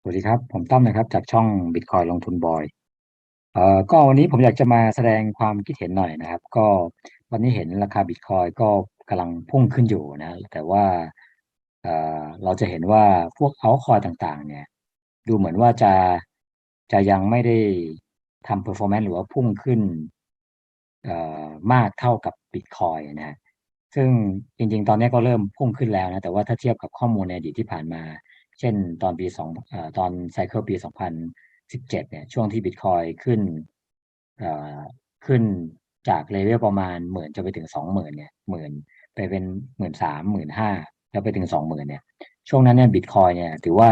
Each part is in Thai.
สวัสดีครับ ผมตั้มนะครับ จากช่อง Bitcoin ลงทุนบอย เอ่อ ก็วันนี้ผมอยากจะมาแสดงความคิดเห็นหน่อยนะครับ ก็วันนี้เห็นราคา Bitcoin ก็กำลังพุ่งขึ้นอยู่นะ แต่ว่า เอ่อ เราจะเห็นว่าพวก altcoin ต่างๆ เนี่ย ดูเหมือนว่าจะ จะยังไม่ได้ทำ performance หรือว่าพุ่งขึ้น เอ่อ มากเท่ากับ Bitcoin นะ ซึ่งจริงๆ ตอนนี้ก็เริ่มพุ่งขึ้นแล้วนะ แต่ว่าถ้าเทียบกับข้อมูลในอดีตที่ผ่านมา เช่นตอนปีสองตอนไซเคิลปี 2017 เนี่ยช่วงที่ Bitcoin ขึ้นขึ้นจาก level ประมาณ10,000จะไปถึง20,000เนี่ย10,000ไปเป็น13,000 15,000แล้วไปถึง20,000เนี่ย ช่วงนั้นเนี่ย Bitcoin เนี่ยถือว่า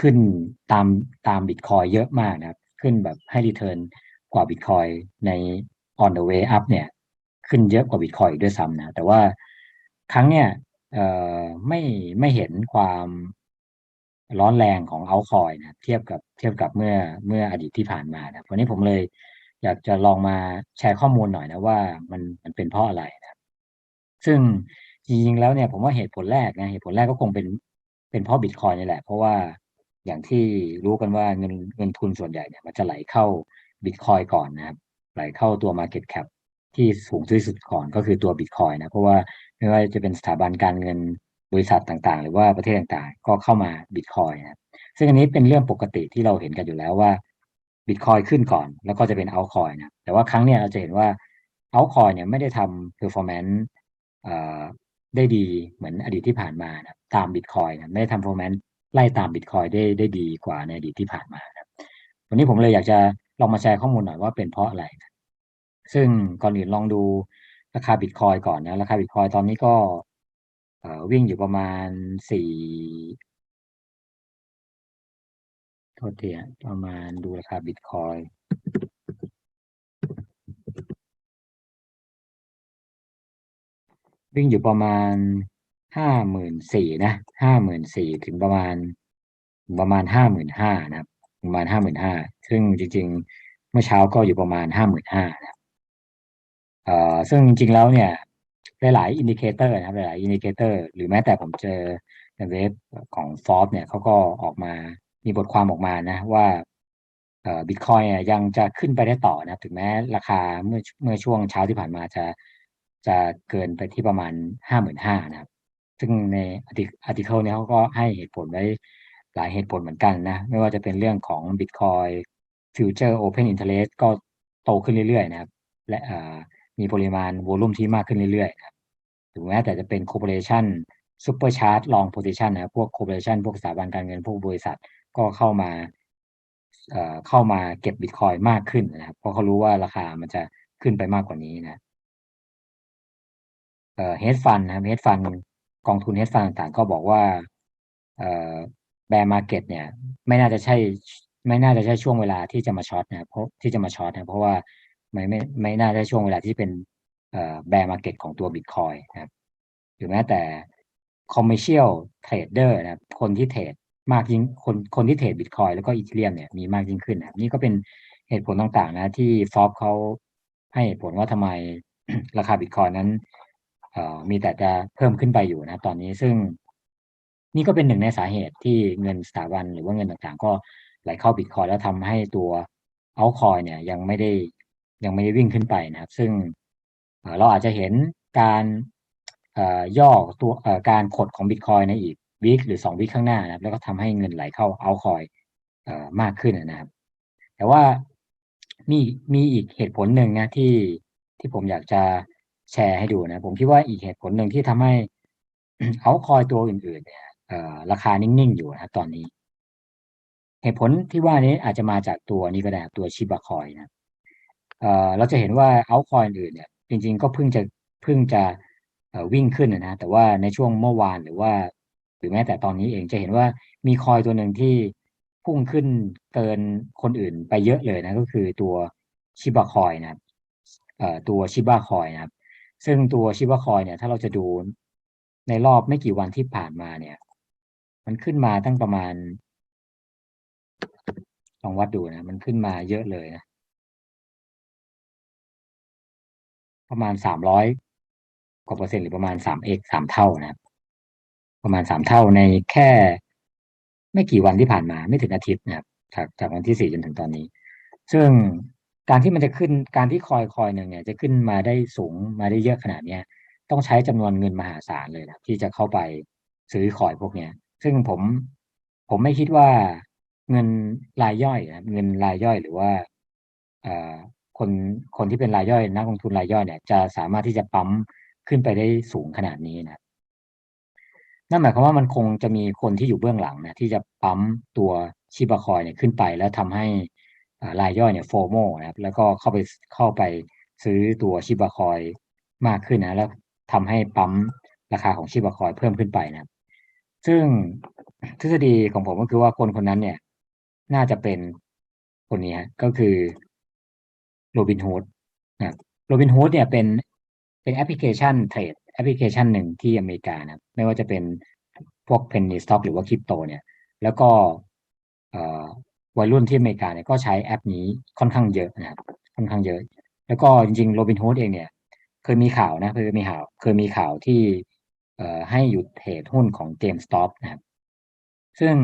ขึ้นตามตาม Bitcoin เยอะมากนะครับ ขึ้นแบบให้รีเทิร์นกว่า Bitcoin ใน on the way up เนี่ย ขึ้นเยอะกว่า Bitcoin อีกด้วยซ้ำนะ แต่ว่าครั้งเนี้ยไม่ไม่เห็นความร้อนแรงของ altcoin นะเทียบกับเทียบกับเมื่อเมื่ออดีตที่ผ่านมานะวันนี้ผมเลยอยากจะลองมาแชร์ข้อมูลหน่อยนะว่ามันมันเป็นเพราะอะไรนะ ซึ่งจริงๆแล้วเนี่ยผมว่าเหตุผลแรกนะเหตุผลแรกก็คงเป็นเป็นเพราะ Bitcoin นี่แหละ เพราะว่าอย่างที่รู้กันว่าเงินเงินทุนส่วนใหญ่เนี่ยมันจะไหลเข้า Bitcoin ก่อนนะครับไหลเข้าตัว market cap ที่สูงที่สุดก่อนก็คือตัว Bitcoin นะเพราะว่าไม่ว่าจะเป็นสถาบันการเงินบริษัทต่างๆ หรือว่าประเทศต่างๆ ก็เข้ามา Bitcoin นะซึ่งอันนี้เป็นเรื่องปกติที่เราเห็นกันอยู่แล้วว่า Bitcoin ขึ้นก่อน แล้วก็จะเป็น altcoin นะแต่ว่าครั้งเนี้ยเราจะเห็นว่า altcoin เนี่ยไม่ได้ทำ performance เอ่อได้ดีเหมือนอดีตที่ผ่านมานะตาม Bitcoin นะไม่ได้ทำ performance ไล่ตาม Bitcoin ได้ได้ดีกว่าในอดีตที่ผ่านมานะวันนี้ผมเลยอยากจะลองมาแชร์ข้อมูลหน่อยว่าเป็นเพราะอะไรนะ ซึ่งก่อนอื่นลองดูราคา Bitcoin ก่อนนะ ราคา Bitcoin ตอนนี้ก็วิ่งอยู่ประมาณ4โทษทีประมาณดูราคา Bitcoin วิ่งอยู่ประมาณ54,000นสี่นะ54,000ถึงประมาณประมาณ55,000นะครับ ประมาณ55,000ซึ่งจริง ๆ เมื่อเช้าก็อยู่ประมาณ55,000นะครับ เอ่อซึ่งจริงๆแล้วเนี่ยหลายๆ indicator นะครับหลายๆ indicator หรือแม้แต่ผมเจอในเว็บของ Forbes เนี่ยเขาก็ออกมามีบทความออกมานะว่าเอ่อ Bitcoin อะยังจะขึ้นไปได้ต่อนะถึงแม้ราคาเมื่อเมื่อช่วงเช้าที่ผ่านมาจะจะเกินไปที่ประมาณ55,000นห้านะครับ ซึ่งใน arti article เนี้ยเขาก็ให้เหตุผลไว้หลายเหตุผลเหมือนกันนะ ไม่ว่าจะเป็นเรื่องของ Bitcoin Future Open Interest ก็โตขึ้นเรื่อยๆนะครับ และอ่า มีปริมาณวอลุ่มที่มากขึ้นเรื่อยๆนะครับหรือแม้แต่จะเป็น Corporation Supercharge Long Position นะครับพวก Corporation พวกสถาบันการเงินพวกบริษัทก็เข้ามาเอ่อเข้ามาเก็บ Bitcoin มากขึ้นนะครับ เพราะเขารู้ว่าราคามันจะขึ้นไปมากกว่านี้นะเอ่อ Hedge Fund นะครับ Hedge Fund กองทุน Hedge Fund ต่างๆ ก็บอกว่าเอ่อ Bear Market เนี่ย ไม่น่าจะใช่ไม่น่าจะใช่ช่วงเวลาที่จะมาช็อตนะเพราะที่จะมาช็อตนะเพราะว่า ไม่ไม่ไม่น่าใช่ช่วงเวลาที่เป็นเอ่อ Bear Market ของตัว Bitcoin นะครับหรือแม้แต่ Commercial Trader นะครับคนที่เทรดมากยิ่งคนคนที่เทรด Bitcoin แล้วก็ Ethereum เนี่ยมีมากยิ่งขึ้นนะครับนี่ก็เป็นเหตุผลต่างๆ นะที่ Forbes เขาให้เหตุผลว่าทำไมราคา Bitcoin นั้นเอ่อมีแต่จะเพิ่มขึ้นไปอยู่นะตอนนี้ซึ่ง นี่ก็เป็นหนึ่งในสาเหตุที่เงินสถาบันหรือว่าเงินต่างๆ ก็ไหลเข้า Bitcoin แล้วทำให้ตัว Altcoin เนี่ยยังไม่ได้ ยังไม่ได้วิ่งขึ้นไปนะครับ ซึ่งเราอาจจะเห็นการย่อตัวการขดของ Bitcoin ในอีกวีกหรือ2วีกข้างหน้านะครับ แล้วก็ทำให้เงินไหลเข้า Altcoin เอ่อมากขึ้นนะครับ แต่ว่ามีมีอีกเหตุผลหนึ่งนะที่ที่ผมอยากจะแชร์ให้ดูนะ ผมคิดว่าอีกเหตุผลหนึ่งที่ทำให้ Altcoin ตัวอื่น ๆ เนี่ยราคานิ่ง ๆ อยู่นะตอนนี้ เหตุผลที่ว่านี้อาจจะมาจากตัวนี้ก็ได้ตัว Shiba Coin นะ เราจะเห็นว่า Altcoin อื่นเนี่ยจริงๆ ก็เพิ่งจะเพิ่งจะวิ่งขึ้นอะนะแต่ว่าในช่วงเมื่อวานหรือว่า หรือแม้แต่ตอนนี้เองจะเห็นว่ามีคอยตัวหนึ่งที่พุ่งขึ้นเกินคนอื่นไปเยอะเลยนะก็คือตัว Shiba Coin นะครับตัว Shiba Coin นะครับ ซึ่งตัว Shiba Coin เนี่ยถ้าเราจะดูในรอบไม่กี่วันที่ผ่านมาเนี่ย มันขึ้นมาตั้งประมาณลองวัดดูนะ มันขึ้นมาเยอะเลยนะ ประมาณ300กว่าเปอร์เซ็นต์หรือประมาณ 3x 3เอกสามเท่านะครับ ประมาณ3เท่าในแค่ ไม่กี่วันที่ผ่านมาไม่ถึงอาทิตย์นะครับ จากจากวันที่สี่จนถึงตอนนี้ ซึ่งการที่มันจะขึ้นการที่คอยคอยหนึ่งเนี่ย จะขึ้นมาได้สูงมาได้เยอะขนาดเนี้ยต้องใช้จำนวนเงินมหาศาลเลยนะที่จะเข้าไปซื้อคอยพวกเนี้ย ซึ่งผมผมไม่คิดว่าเงินรายย่อยนะเงินรายย่อยหรือว่า คนคนที่เป็นรายย่อยนักลงทุนรายย่อยเนี่ย จะสามารถที่จะปั๊มขึ้นไปได้สูงขนาดนี้นะนั่นหมายความว่ามันคงจะมีคนที่อยู่เบื้องหลังนะที่จะปั๊มตัวชิบะคอยเนี่ยขึ้นไป แล้วทำให้รายย่อยเนี่ยโฟโมนะครับแล้วก็เข้าไปเข้าไปซื้อตัวชิบะคอยมากขึ้นนะแล้วทำให้ปั๊มราคาของชิบะคอยเพิ่มขึ้นไปนะ ซึ่งทฤษฎีของผมก็คือว่าคนคนนั้นเนี่ย น่าจะเป็นคนนี้ก็คือ โรบินฮูดนะโรบินฮูดเนี่ยเป็นเป็นแอปพลิเคชันเทรดแอปพลิเคชันหนึ่งที่อเมริกานะไม่ว่าจะเป็นพวกเพนนีสต็อกหรือว่าคริปโตเนี่ย แล้วก็วัยรุ่นที่อเมริกาเนี่ยก็ใช้แอปนี้ค่อนข้างเยอะนะครับค่อนข้างเยอะ แล้วก็จริงๆโรบินฮูดเองเนี่ยเคยมีข่าวนะเคยมีข่าวเคยมีข่าวที่ให้หยุดเทรดหุ้นของ GameStop นะครับซึ่ง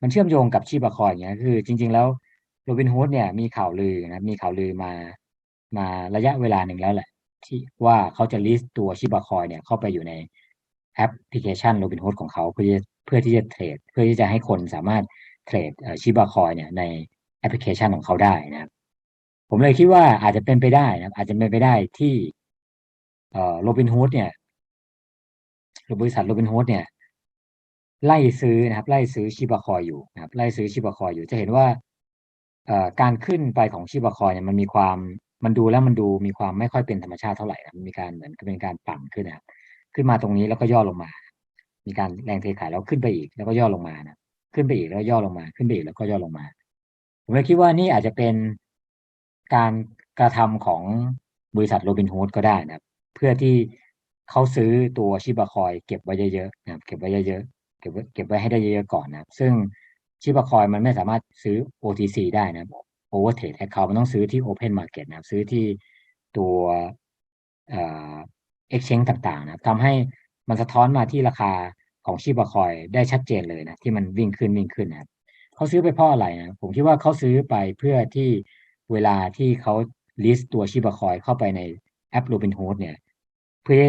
มันเชื่อมโยงกับชีบะคอยอย่างเงี้ยคือจริง ๆ แล้ว โรบินฮูดเนี่ยมีข่าวลือนะมีข่าวลือมามาระยะเวลาหนึ่งแล้วแหละ ที่ว่าเขาจะลิสต์ตัวชิบะคอยเนี่ยเข้าไปอยู่ในแอปพลิเคชันโรบินฮูดของเขาเพื่อเพื่อที่จะเทรด เพื่อที่จะให้คนสามารถเทรดชิบะคอยเนี่ยในแอปพลิเคชันของเขาได้นะครับผมเลยคิดว่าอาจจะเป็นไปได้นะอาจจะเป็นไปได้ที่โรบินฮูดเนี่ยรบริษัทโรบินฮูดเนี่ย ไล่ซื้อนะครับ ไล่ซื้อชิบะคอยอยู่นะครับ ไล่ซื้อชิบะคอยอยู่จะเห็นว่า การขึ้นไปของชิบะคอยเนี่ยมันมีความมันดูแล้วมันดูมีความไม่ค่อยเป็นธรรมชาติเท่าไหร่นะมีการเหมือนเป็นการปั่นขึ้นนะครับขึ้นมาตรงนี้แล้วก็ย่อลงมา มีการแรงเทขายแล้วขึ้นไปอีกแล้วก็ย่อลงมานะขึ้นไปอีกแล้วย่อลงมา ขึ้นไปอีกแล้วก็ย่อลงมา ผมเลยคิดว่านี่อาจจะเป็นการกระทำของบริษัทโรบินฮูดก็ได้นะครับ เพื่อที่เขาซื้อตัวชิบะคอย เก็บไว้เยอะๆนะครับ เก็บไว้เยอะๆเก็บไว้เก็บไว้ให้ได้เยอะๆก่อนนะครับ ซึ่ง ชิบะคอยมันไม่สามารถซื้อ OTC ได้นะครับ Over Trade Account มันต้องซื้อที่ Open Market นะซื้อที่ตัวเอ่อ exchange ต่างๆนะทำให้มันสะท้อนมาที่ราคาของชิบะคอยได้ชัดเจนเลยนะ ที่มันวิ่งขึ้นวิ่งขึ้นนะเขาซื้อไปเพราะอะไรนะผมคิดว่าเขาซื้อไปเพื่อที่เวลาที่เขา list ตัวชิบะคอยเข้าไปในแอป Robinhood เนี่ยเพื่อ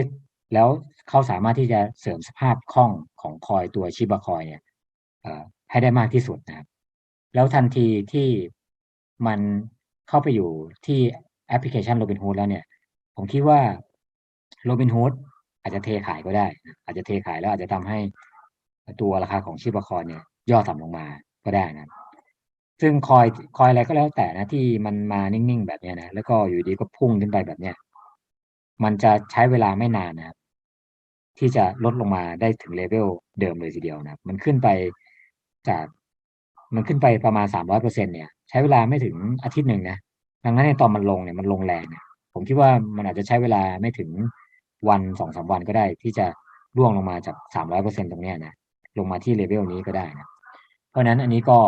แล้วเขาสามารถที่จะเสริมสภาพคล่องของคอยตัวชิบะคอยเนี่ย ให้ได้มากที่สุดนะครับ แล้วทันทีที่มันเข้าไปอยู่ที่แอปพลิเคชัน Robinhood แล้วเนี่ย ผมคิดว่า Robinhood อาจจะเทขายก็ได้ อาจจะเทขายแล้วอาจจะทำให้ตัวราคาของชิบะคอยเนี่ย ย่อต่ำลงมาก็ได้นะซึ่งคอยคอยอะไรก็แล้วแต่นะที่มันมานิ่งๆแบบนี้นะแล้วก็อยู่ดีก็พุ่งขึ้นไปแบบเนี้ยมันจะใช้เวลาไม่นานนะครับที่จะลดลงมาได้ถึงเลเวลเดิมเลยทีเดียวนะมันขึ้นไป จากมันขึ้นไปประมาณสามร้อยเปอร์เซ็นเนี่ยใช้เวลาไม่ถึงอาทิตย์หนึ่งนะดังนั้นในตอนมันลงเนี่ยมันลงแรงเนี่ยผมคิดว่ามันอาจจะใช้เวลาไม่ถึงวันสองสาวันก็ได้ ที่จะร่วงลงมาจากสามร้อยเปอร์เซ็นตรงนี้นะลงมาที่เลเวลนี้ก็ได้นะเพราะนั้นอันนี้ก็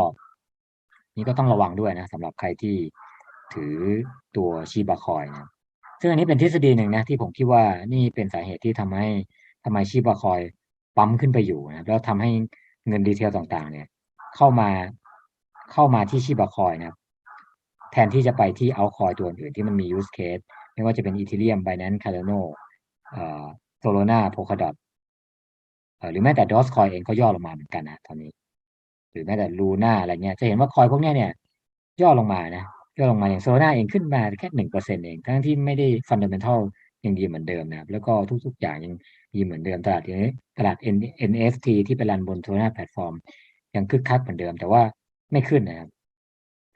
นี่ก็ต้องระวังด้วยนะสำหรับใครที่ถือตัวชีบาคอยนะซึ่งอันนี้เป็นทฤษฎีหนึ่งนะที่ผมคิดว่านี่เป็นสาเหตุที่ทำให้ทำไมชีบาคอยปั๊มขึ้นไปอยู่นะแล้วทำให้ เงินดีเทลต่างๆ เนี่ย เข้ามาเข้ามาที่ชีบาคอยนะแทนที่จะไปที่เอาคอยตัวอื่นที่มันมี use case ไม่ว่าจะเป็นอีเทเรียมไบแนนซ์คาร์โนโซโลนาโพคาดอทหรือแม้แต่ดอสคอยเองก็ย่อลงมาเหมือนกันนะตอนนี้ หรือแม้แต่ลูน่าอะไรเงี้ย จะเห็นว่าคอยพวกเนี้ยเนี่ย ย่อลงมานะย่อลงมาอย่างโซโลนาเองขึ้นมาแค่หนึ่งเปอร์เซ็นเอง ทั้งที่ไม่ได้ฟันเดเมนทัล ยังดีเหมือนเดิมนะแล้วก็ทุกๆ อย่างยังดีเหมือนเดิมตลาดนี้ตลาด NFT ที่ไปรันบนโซโลนาแพลตฟอร์ม ยังคึกคักเหมือนเดิม แต่ว่าไม่ขึ้นนะครับ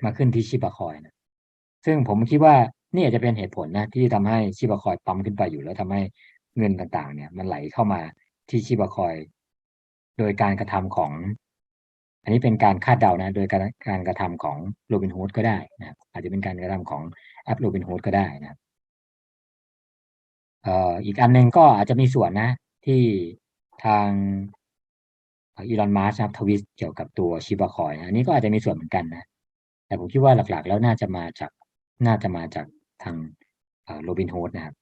มาขึ้นที่ชิบะคอยนะซึ่งผมคิดว่านี่อาจจะเป็นเหตุผลนะ ที่ทำให้ชิบะคอยปั๊มขึ้นไปอยู่ แล้วทำให้เงินต่างๆ เนี่ย มันไหลเข้ามาที่ชิบะคอย โดยการกระทำของ อันนี้เป็นการคาดเดานะ โดยการการกระทำของโรบินฮูดก็ได้นะอาจจะเป็นการกระทำของแอปโรบินฮูดก็ได้นะเอ่อ อีกอันหนึ่งก็อาจจะมีส่วนนะ ที่ทางอีลอนมัสครับทวิตเกี่ยวกับตัวชิบะคอยอันนี้ก็อาจจะมีส่วนเหมือนกันนะ แต่ผมคิดว่าหลักๆ แล้วน่าจะมาจากน่าจะมาจากทางโรบินฮูดนะครับ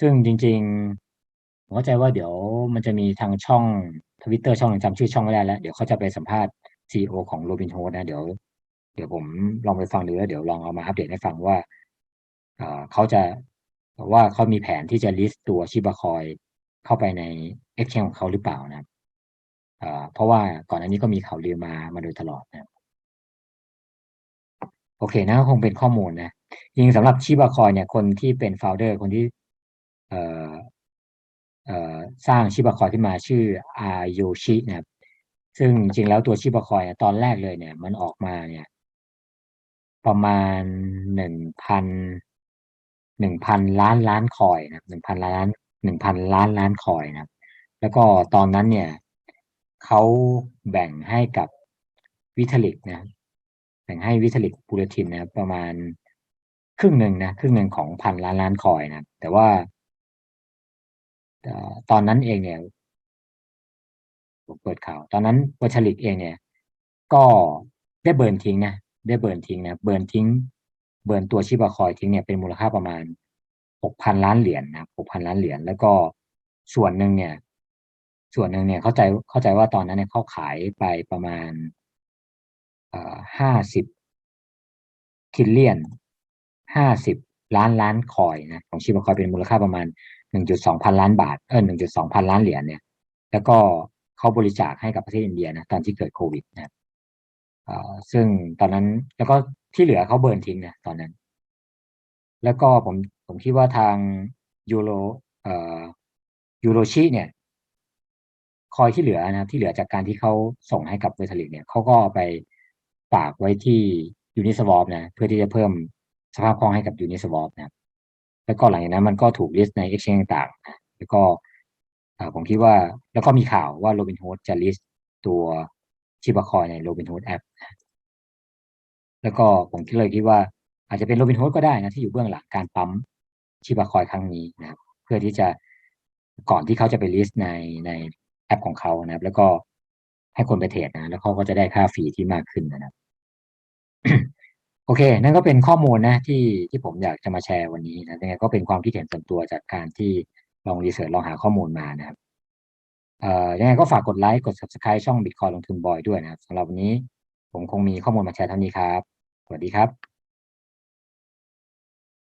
ซึ่งจริงๆผมเข้าใจว่าเดี๋ยวมันจะมีทางช่องทวิตเตอร์ช่องหนึ่งจำชื่อช่องไม่ได้แล้ว เดี๋ยวเขาจะไปสัมภาษณ์ CEO ของ Robinhood นะเดี๋ยวเดี๋ยวผมลองไปฟังดูแล้วเดี๋ยวลองเอามาอัปเดตให้ฟังว่าเขาจะ ว่าเขามีแผนที่จะ list ตัวชิบะคอยเข้าไปใน exchange ของเขาหรือเปล่านะครับเพราะว่าก่อนอันนี้ก็มีข่าวลือมามาโดยตลอดนะโอเคนะคงเป็นข้อมูลนะจริงสำหรับชิบะคอยเนี่ยคนที่เป็น founder คนที่เเสร้างชิบะคอยขึ้นมาชื่ออาโยชินะครับซึ่งจริงแล้วตัวชิบะคอยตอนแรกเลยเนี่ย มันออกมาเนี่ย ประมาณหนึ่งพัน หนึ่งพันล้านล้านคอยนะหนึ่งพันล้านหนึ่งพันล้านล้านคอยนะแล้วก็ตอนนั้นเนี่ยเขาแบ่งให้กับวิทลิกนะแบ่งให้วิทลิกบูเลตินนะประมาณครึ่งหนึ่งนะครึ่งหนึ่งของพันล้านล้านคอยนะแต่ว่าตอนนั้นเองเนี่ยผมเปิดข่าว ตอนนั้นวัชลิกเองเนี่ย ก็ได้เบิร์นทิ้งนะได้เบิร์นทิ้งนะเบิร์นทิ้ง เบิร์นตัวชิบะคอยทิ้งเนี่ยเป็นมูลค่าประมาณหกพันล้านเหรียญนะหกพันล้านเหรียญแล้วก็ส่วนหนึ่งเนี่ย ส่วนหนึ่งเนี่ยเข้าใจเข้าใจว่าตอนนั้นเนี่ยเขาขายไปประมาณเอ่อห้าสิบทิลเลียนห้าสิบล้านล้านคอยนะของชิบะคอยเป็นมูลค่าประมาณหนึ่งจุดสองพันล้านบาทเออหนึ่งจุดสองพันล้านเหรียญเนี่ย แล้วก็เขาบริจาคให้กับประเทศอินเดียนะตอนที่เกิดโควิดนะซึ่งตอนนั้นแล้วก็ ที่เหลือเขาเบิร์นทิ้งนะตอนนั้น แล้วก็ผมผมคิดว่าทางยูโรเอ่อยูโรชิเนี่ย คอยที่เหลือนะครับ ที่เหลือจากการที่เขาส่งให้กับเวทลิกเนี่ยเขาก็ไปฝากไว้ที่ยูนิสวอปนะ เพื่อที่จะเพิ่มสภาพคล่องให้กับยูนิสวอปนะแล้วก็หลังจากนั้นมันก็ถูกลิสต์ใน exchange ต่างๆนะแล้วก็ผมคิดว่าแล้วก็มีข่าวว่า Robinhood จะ list ตัวชิบะคอยใน Robinhood App แแล้วก็ผมคิดเลยคิดว่าอาจจะเป็น Robinhood ก็ได้นะที่อยู่เบื้องหลังการปั๊มชิบะคอยครั้งนี้นะครับ เพื่อที่จะก่อนที่เขาจะไป list ในในแอปของเขานะครับ แล้วก็ให้คนไปเทรดนะ แล้วเขาก็จะได้ค่าฟรีที่มากขึ้นนะครับโอเค นั่นก็เป็นข้อมูลนะที่ที่ผมอยากจะมาแชร์วันนี้นะยังไงก็เป็นความคิดเห็นส่วนตัวจากการที่ลองรีเสิร์ชลองหาข้อมูลมานะครับเอ่อยังไงก็ฝากกดไลค์กด subscribe ช่อง Bitcoin ลงทุนบอยด้วยนะครับสำหรับวันนี้ผมคงมีข้อมูลมาแชร์เท่านี้ครับ วัสดีครับ